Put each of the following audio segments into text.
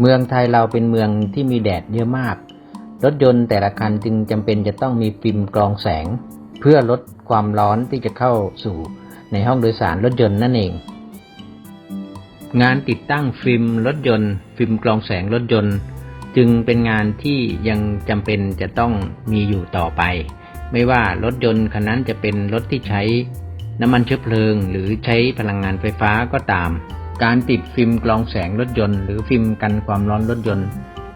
เมืองไทยเราเป็นเมืองที่มีแดดเยอะมาก รถยนต์แต่ละคันจึงจำเป็นจะต้องมีฟิล์มกรองแสง เพื่อลดความร้อนที่จะเข้าสู่ในห้องโดยสารรถยนต์นั่นเอง งานติดตั้งฟิล์มรถยนต์ ฟิล์มกรองแสงรถยนต์ จึงเป็นงานที่ยังจำเป็นจะต้องมีอยู่ต่อไป ไม่ว่ารถยนต์คันนั้นจะเป็นรถที่ใช้น้ำมันเชื้อเพลิง หรือใช้พลังงานไฟฟ้าก็ตาม การติดฟิล์มกรองแสงรถยนต์หรือฟิล์มกันความร้อนรถยนต์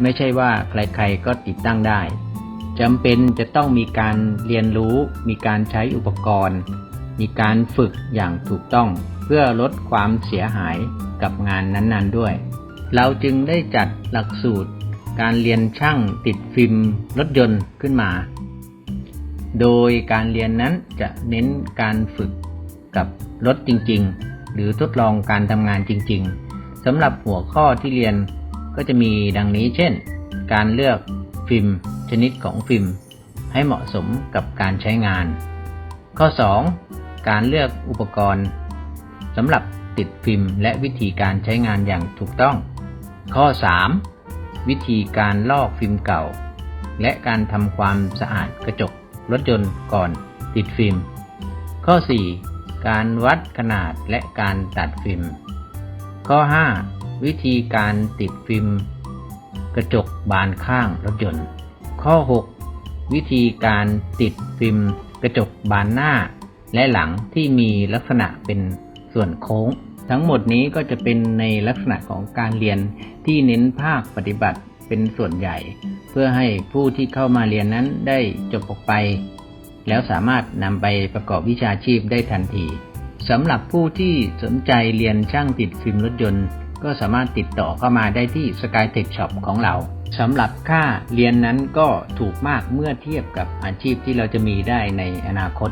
ไม่ใช่ว่าใครๆก็ติดตั้งได้จำเป็นจะต้องมีการเรียนรู้ มีการใช้อุปกรณ์ มีการฝึกอย่างถูกต้อง เพื่อลดความเสียหายกับงานนั้นๆด้วย เราจึงได้จัดหลักสูตร การเรียนช่างติดฟิล์มรถยนต์ขึ้นมา โดยการเรียนนั้นจะเน้นการฝึกกับรถจริงๆ หรือทดลองการทำงานจริง ๆสำหรับหัวข้อที่เรียนก็จะมีดังนี้เช่น การเลือกฟิล์มชนิดของฟิล์มให้เหมาะสมกับการใช้งาน ข้อ 2. การเลือกอุปกรณ์สำหรับติดฟิล์มและวิธีการใช้งานอย่างถูกต้อง ข้อ 3. วิธีการลอกฟิล์มเก่า และการทำความสะอาดกระจกรถยนต์ก่อนติดฟิล์ม ข้อ 4. การวัดขนาดและการตัดฟิล์ม ข้อ 5. วิธีการติดฟิล์ม กระจกบานข้างรถยนต์ ข้อ 6. วิธีการติดฟิล์ม กระจกบานหน้า และหลังที่มีลักษณะเป็นส่วนโค้ง ทั้งหมดนี้ก็จะเป็นในลักษณะของการเรียนที่เน้นภาคปฏิบัติเป็นส่วนใหญ่ เพื่อให้ผู้ที่เข้ามาเรียนนั้นได้จบออกไป แล้วสามารถนำไปประกอบวิชาชีพได้ทันทีสำหรับผู้ที่สนใจเรียนช่างติดฟิล์มรถยนต์ ก็สามารถติดต่อเข้ามาได้ที่ SkyTech Shop ของเราสำหรับค่าเรียนนั้นก็ถูกมากเมื่อเทียบกับอาชีพที่เราจะมีได้ในอนาคต